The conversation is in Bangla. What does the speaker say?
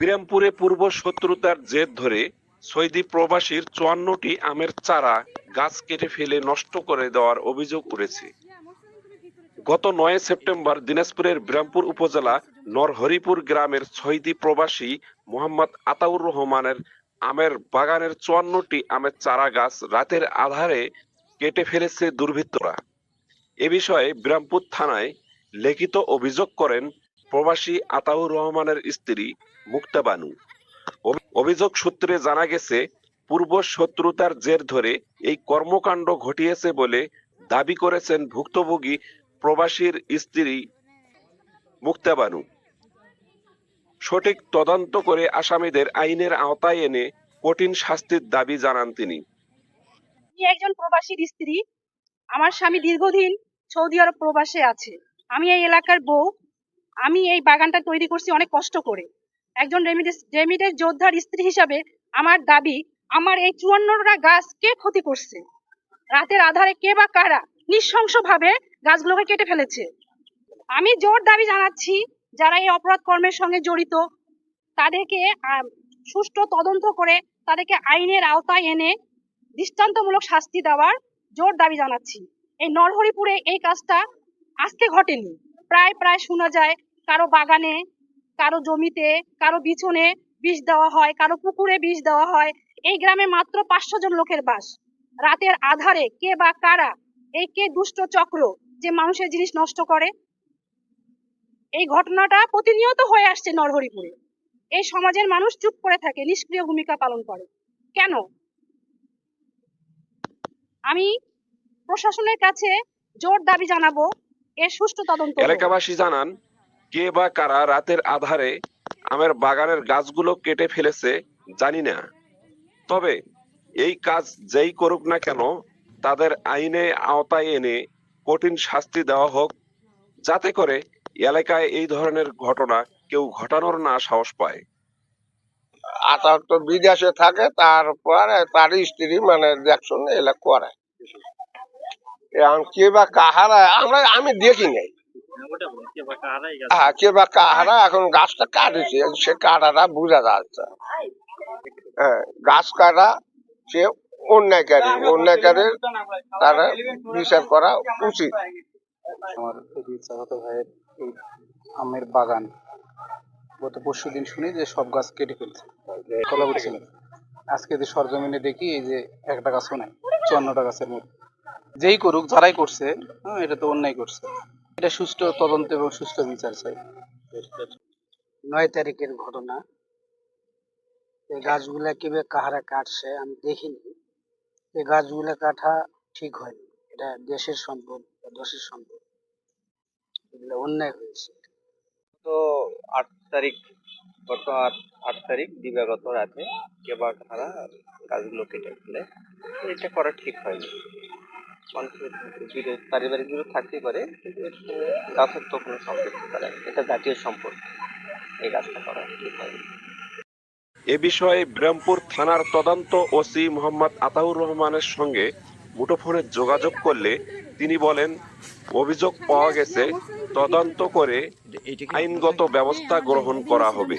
বিরামপুরে পূর্ব শত্রুতার জের ধরে সৌদি প্রবাসীর চুয়ান্নটি আমের চারা গাছ কেটে ফেলে নষ্ট করে দেওয়ার অভিযোগ উঠেছে। গত নয় সেপ্টেম্বর দিনাজপুরের বিরামপুর উপজেলা নরহরিপুর গ্রামের সৌদি প্রবাসী মোহাম্মদ আতাউর রহমানের আমের বাগানের চুয়ান্নটি আমের চারা গাছ রাতের আধারে কেটে ফেলেছে দুর্বৃত্তরা। এ বিষয়ে বিরামপুর থানায় লিখিত অভিযোগ করেন প্রবাসী আতাউর রহমানের স্ত্রী মুক্তা বানু। অভিযোগ সূত্রে জানা গেছে, পূর্ব শত্রুতার জের ধরে এই কর্মকাণ্ড ঘটিয়েছে বলে দাবি করেছেন ভুক্তভোগী প্রবাসীর স্ত্রী মুক্তা বানু। সঠিক তদন্ত করে আসামিদের আইনের আওতায় এনে কঠিন শাস্তির দাবি জানান তিনি। একজন প্রবাসীর স্ত্রী। আমার স্বামী দীর্ঘদিন সৌদি আরব প্রবাসে আছে। আমি এই এলাকার বউ। আমি এই বাগানটা তৈরি করছি অনেক কষ্ট করে। একজন রেমিডেস রেমিডেস যোদ্ধার স্ত্রী হিসাবে আমার দাবি, আমার এই চুয়ান্নটা গাছ কে ক্ষতি করছে? রাতের আধারে কে বা কারা নৃশংসভাবে গাছগুলোকে কেটে ফেলেছে? আমি জোর দাবি জানাচ্ছি, যারা এই অপরাধ কর্মের সঙ্গে জড়িত, তাদেরকে সুষ্ঠু তদন্ত করে তাদেরকে আইনের আওতায় এনে দৃষ্টান্তমূলক শাস্তি দেওয়ার জোর দাবি জানাচ্ছি। এই নরহরিপুরে এই কাজটা আজকে ঘটেনি। প্রায় প্রায় শোনা যায় কারও বাগানে, কারও জমিতে, কারও বিছনে বিষ দেওয়া হয়, কারও পুকুরে বিষ দেওয়া হয়। এই গ্রামে মাত্র পাঁচশো জন লোকের বাস। রাতের আধারে কে বা কারা, এই কে দুষ্ট চক্র যে মানুষের জিনিস নষ্ট করে? এই ঘটনাটা প্রতিনিয়ত হয়ে আসছে নরহরিপুরে। এই সমাজের মানুষ চুপ করে থাকে, নিষ্ক্রিয় ভূমিকা পালন করে। কেন? আমি প্রশাসনের কাছে জোর দাবি জানাব, এর সুষ্ঠু তদন্ত। এলাকাবাসী জানান কে বা কারা রাতের আধারে আমের বাগানের গাছগুলো কেটে ফেলেছে, জানি না। তবে এই কাজ যেই করুক না কেন, তাদের আইনে আওতায় এনে কঠিন শাস্তি দেওয়া হোক, যাতে করে এলাকায় এই ধরনের ঘটনা কেউ ঘটানোর না সাহস পায়। আতার তো বিদেশে থাকে, তারপরে তার স্ত্রী মানে দেখুন এলা করে। কে বা কাহারা, আমরা আমি দেখি নাই। হ্যাঁ কে বা কাহারা এখন গাছটা কাটেছে সে কাটাটা বোঝা যাচ্ছে। হ্যাঁ গাছ কাটা সে অন্যায়কারী অন্যায়কারীর তারা বিচার করা উচিত। আমার এই চাচাতো ভাইয়ের এই আমের বাগান। গত পরশু দিন শুনি যে সব গাছ কেটে ফেলছে। কলা উঠছিল আজকে যে সরজমিনে দেখি এই যে একটা গাছও নাই চুয়ান্নটা গাছের মধ্যে। যেই করুক যারাই করছে হ্যাঁ, এটা তো অন্যায় করছে। এটা সুষ্ঠু তদন্ত এবং সুষ্ঠু বিচার চাই। নয় তারিখের ঘটনা। এই গাছগুলা কীভাবে কাহারা কাটছে আমি দেখিনি। এই গাছগুলা কাটা ঠিক হয়নি। এটা দেশের সম্পদ দেশের সম্পদ। এগুলো অন্যায় হয়েছে। তো আট তারিখ গত আট তারিখ দিবাগত রাতে কেবা খারা গাছগুলো কেটে ফেলে এটা করা ঠিক হয়নি। মানুষের বিরোধ পারিবারিক বিরোধ থাকতেই পারে কিন্তু এর সঙ্গে গাছের তো কোনো সম্পৃক্ততা নেই এটা জাতীয় সম্পদ এই গাছটা করা ঠিক হয়নি এ বিষয়ে বিরামপুর থানার তদন্ত ওসি মোহাম্মদ আতাউর রহমানের সঙ্গে মুঠোফোনে যোগাযোগ করলে তিনি বলেন অভিযোগ পাওয়া গেছে তদন্ত করে আইনগত ব্যবস্থা গ্রহণ করা হবে।